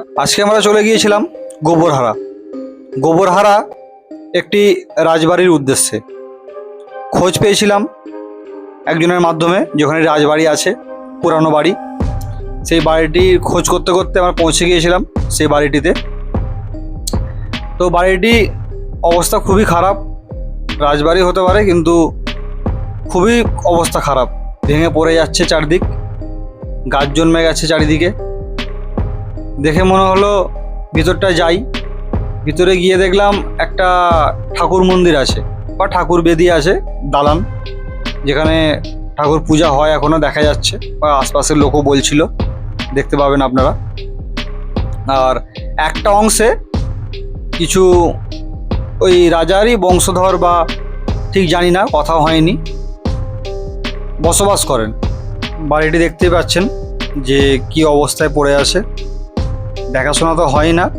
আজকে আমরা চলে গিয়েছিলাম গোবরহারা। গোবরহারা একটি রাজবাড়ির উদ্দেশ্যে। খোঁজ পেয়েছিলাম একজনের মাধ্যমে, যেখানে রাজবাড়ি আছে, পুরানো বাড়ি। সেই বাড়িটির খোঁজ করতে করতে আমরা পৌঁছে গিয়েছিলাম সেই বাড়িটিতে। তো বাড়িটি অবস্থা খুবই খারাপ। রাজবাড়ি হতে পারে, কিন্তু খুবই অবস্থা খারাপ। ভেঙে পড়ে যাচ্ছে চারদিক। গাছ জন্মে গেছে চারিদিকে। দেখে মনে হলো ভিতরটা যাই। ভিতরে গিয়ে দেখলাম একটা ঠাকুর মন্দির আছে বা ঠাকুর বেদি আছে, দালান, যেখানে ঠাকুর পূজা হয় এখনও দেখা যাচ্ছে বা আশপাশের লোকও বলছিল, দেখতে পাবেন আপনারা। আর একটা অংশে কিছু ওই রাজারই বংশধর বা ঠিক জানি না কথা হয়নি। বসবাস করেন। বাড়িটি দেখতেই পাচ্ছেন যে কি অবস্থায় পড়ে আছে। দেখাশোনা তো হয় না।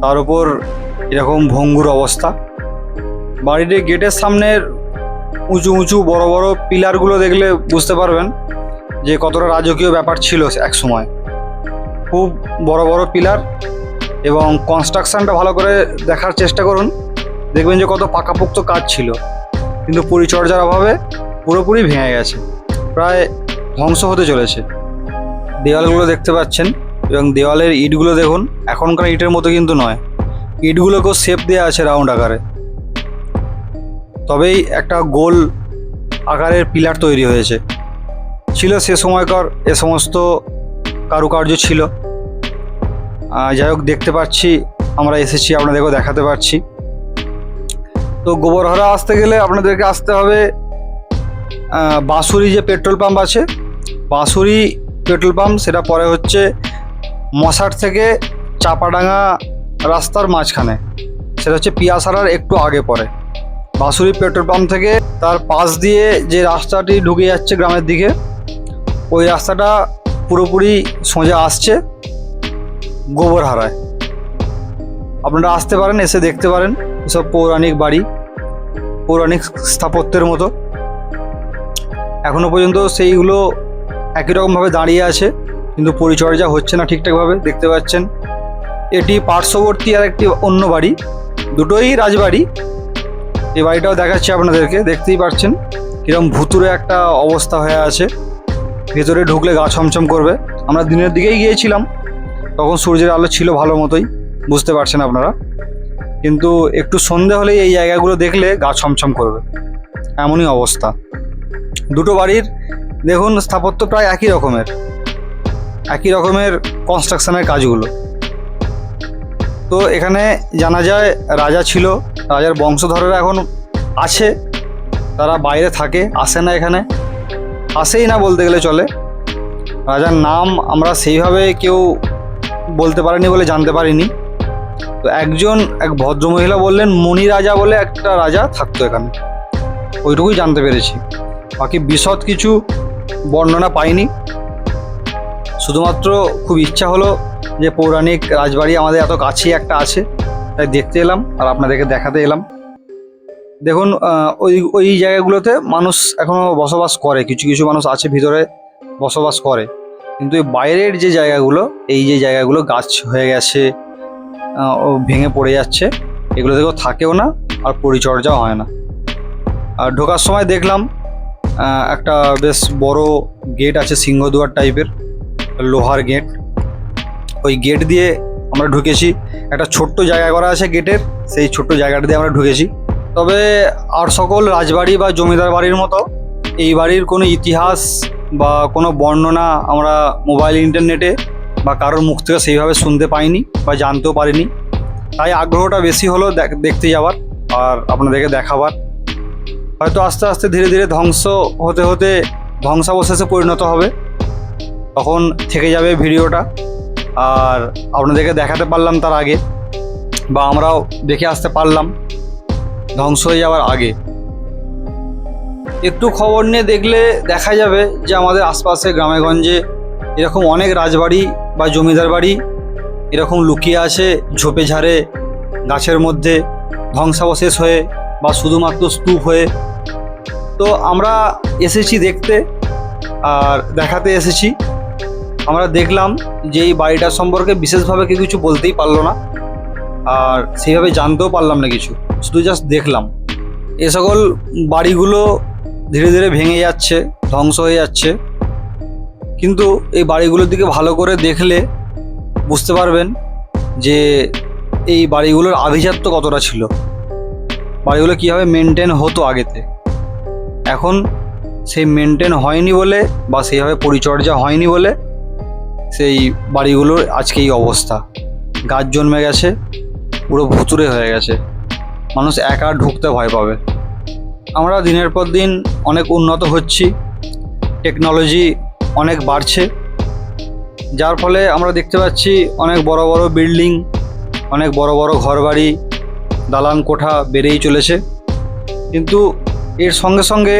তার উপর এরকম ভঙ্গুর অবস্থা। বাড়িটির গেটের সামনের উঁচু উঁচু বড় বড় পিলারগুলো দেখলে বুঝতে পারবেন যে কতটা রাজকীয় ব্যাপার ছিল এক সময়। খুব বড় বড় পিলার এবং কনস্ট্রাকশনটা ভালো করে দেখার চেষ্টা করুন। দেখবেন যে কত পাকাপোক্ত কাজ ছিল। কিন্তু পরিচর্যার অভাবে পুরোপুরি ভেঙে গেছে। প্রায় ধ্বংস হতে চলেছে। দেওয়ালগুলো দেখতে পাচ্ছেন। এবং দেওয়ালের ইটগুলো দেখুন, এখনকার ইটের মতো কিন্তু নয়। ইটগুলোকেও শেপ দেওয়া আছে রাউন্ড আকারে। তবেই একটা গোল আকারের পিলার তৈরি হয়েছে। ছিল সে সময়কার, এ সমস্ত কারুকার্য ছিল। যাই হোক, দেখতে পাচ্ছি, আমরা এসেছি, আপনাদেরকেও দেখাতে পারছি। তো গোবরহরা আসতে গেলে আপনাদেরকে আসতে হবে বাঁশুরি যে পেট্রোল পাম্প আছে, বাঁশুরি পেট্রোল পাম্প সেটা পরে হচ্ছে মশার থেকে চাপাডাঙ্গা রাস্তার মাঝখানে। সেটা হচ্ছে পিয়াসারার একটু আগে পরে। বাঁশুরি পেট্রোল পাম্প থেকে তার পাশ দিয়ে যে রাস্তাটি ঢুকে যাচ্ছে গ্রামের দিকে, ওই রাস্তাটা পুরোপুরি সোজা আসছে গোবরহারায়। আপনারা আসতে পারেন, এসে দেখতে পারেন, এসব পৌরাণিক বাড়ি, পৌরাণিক স্থাপত্যের মতো। এখনও পর্যন্ত সেইগুলো একই রকমভাবে দাঁড়িয়ে আছে। কিন্তু পরিচর্যা হচ্ছে না ঠিকঠাকভাবে, দেখতে পাচ্ছেন। এটি পার্শ্ববর্তী আর একটি অন্য বাড়ি, দুটোই রাজবাড়ি। এই বাড়িটাও দেখাচ্ছি আপনাদেরকে, দেখতেই পাচ্ছেন কীরকম ভুতুরে একটা অবস্থা হয়ে আছে। ভেতরে ঢুকলে গা ছমছম করবে। আমরা দিনের দিকেই গিয়েছিলাম, তখন সূর্যের আলো ছিল ভালো মতোই, বুঝতে পারছেন আপনারা। কিন্তু একটু সন্ধে হলেই এই জায়গাগুলো দেখলে গা ছমছম করবে। এমনই অবস্থা। দুটো বাড়ির, দেখুন, স্থাপত্য প্রায় একই রকমের। একই রকমের কনস্ট্রাকশনের কাজগুলো। তো এখানে জানা যায় রাজা ছিল, রাজার বংশধরেরা এখন আছে, তারা বাইরে থাকে, আসে না এখানে। আসেই না বলতে গেলে চলে। রাজার নাম আমরা সেইভাবে কেউ বলতে পারিনি বলে জানতে পারিনি। তো একজন এক ভদ্রমহিলা বললেন মণি রাজা বলে একটা রাজা থাকতো এখানে। ওইটুকুই জানতে পেরেছি। বাকি বিশদ কিছু বর্ণনা পাইনি। শুধুমাত্র খুব ইচ্ছা হলো যে পৌরাণিক রাজবাড়ি আমাদের এত কাছেই একটা আছে, তাই দেখতে এলাম আর আপনাদেরকে দেখাতে এলাম। দেখুন ওই ওই জায়গাগুলোতে মানুষ এখনও বসবাস করে, কিছু কিছু মানুষ আছে ভিতরে বসবাস করে। কিন্তু এই বাইরের যে জায়গাগুলো, এই যে জায়গাগুলো গাছ হয়ে গেছে ও ভেঙে পড়ে যাচ্ছে এগুলো থেকেও থাকেও না আর পরিচর্যাও হয় না। আর ঢোকার সময় দেখলাম একটা বেশ বড় গেট আছে সিংহদুয়ার টাইপের লোহার গেট। ওই গেট দিয়ে আমরা ঢুকেছি। একটা ছোট্ট জায়গা করা আছে গেটের। সেই ছোট্ট জায়গাটা দিয়ে আমরা ঢুকেছি। তবে আর সকল রাজবাড়ি বা জমিদার বাড়ির মতো এই বাড়ির কোনো ইতিহাস বা কোনো বর্ণনা আমরা মোবাইল, ইন্টারনেটে বা কারোর মুখ থেকে সেইভাবে শুনতে পাইনি বা জানতেও পারিনি। তাই আগ্রহটা বেশি হলো দেখ- দেখতে যাওয়ার আর আপনাদেরকে দেখাবার। হয়তো আস্তে আস্তে ধীরে ধীরে ধ্বংস হতে হতে ধ্বংসাবশেষে পরিণত হবে। তখন থেকে যাবে ভিডিওটা। আর আপনাদেরকে দেখাতে পারলাম তার আগে, বা আমরাও দেখে আসতে পারলাম ধ্বংস হয়ে যাওয়ার আগে। একটু খবর নিয়ে দেখলে দেখা যাবে যে আমাদের আশপাশে গ্রামেগঞ্জে এরকম অনেক রাজবাড়ি বা জমিদার বাড়ি এরকম লুকিয়ে আছে, ঝোপে ঝাড়ে, গাছের মধ্যে ধ্বংসাবশেষ হয়ে বা শুধুমাত্র স্তূপ হয়ে। তো আমরা এসেছি দেখতে, আর দেখাতে এসেছি। আমরা দেখলাম যে এই বাড়িটার সম্পর্কে বিশেষভাবে কেউ কিছু বলতেই পারল না। আর সেইভাবে জানতেও পারলাম না কিছু, শুধু জাস্ট দেখলাম। এ সকল বাড়িগুলো ধীরে ধীরে ভেঙে যাচ্ছে, ধ্বংস হয়ে যাচ্ছে। কিন্তু এই বাড়িগুলোর দিকে ভালো করে দেখলে বুঝতে পারবেন যে এই বাড়িগুলোর আভিজাত্য কতটা ছিল। বাড়িগুলো কীভাবে মেনটেন হতো আগেতে। এখন সেই মেনটেন হয়নি বলে বা সেইভাবে পরিচর্যা হয়নি বলে সেই বাড়িগুলোর আজকে এই অবস্থা। গাছ জন্মে গেছে, পুরো ভুতুরে হয়ে গেছে। মানুষ একা ঢুকতে ভয় পাবে। আমরা দিনের পর দিন অনেক উন্নত হচ্ছি টেকনোলজি অনেক বাড়ছে, যার ফলে আমরা দেখতে পাচ্ছি অনেক বড় বড় বিল্ডিং অনেক বড় বড় ঘরবাড়ি, দালান কোঠা বেড়েই চলেছে। কিন্তু এর সঙ্গে সঙ্গে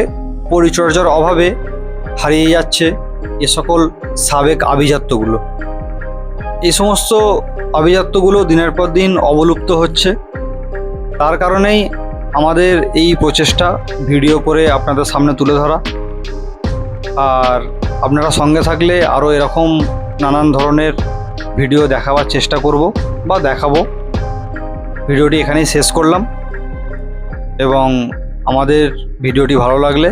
পরিচর্যার অভাবে হারিয়ে যাচ্ছে। এ সকল সাবেক আভিজাত্যগুলো। এই সমস্ত আভিজাত্যগুলো দিনের পর দিন অবলুপ্ত হচ্ছে। তার কারণেই আমাদের এই প্রচেষ্টা ভিডিও করে আপনাদের সামনে তুলে ধরা। আর আপনারা সঙ্গে থাকলে আরও এরকম নানান ধরনের ভিডিও দেখাবার চেষ্টা করব বা দেখাবো। ভিডিওটি এখানেই শেষ করলাম। এবং আমাদের ভিডিওটি ভালো লাগলে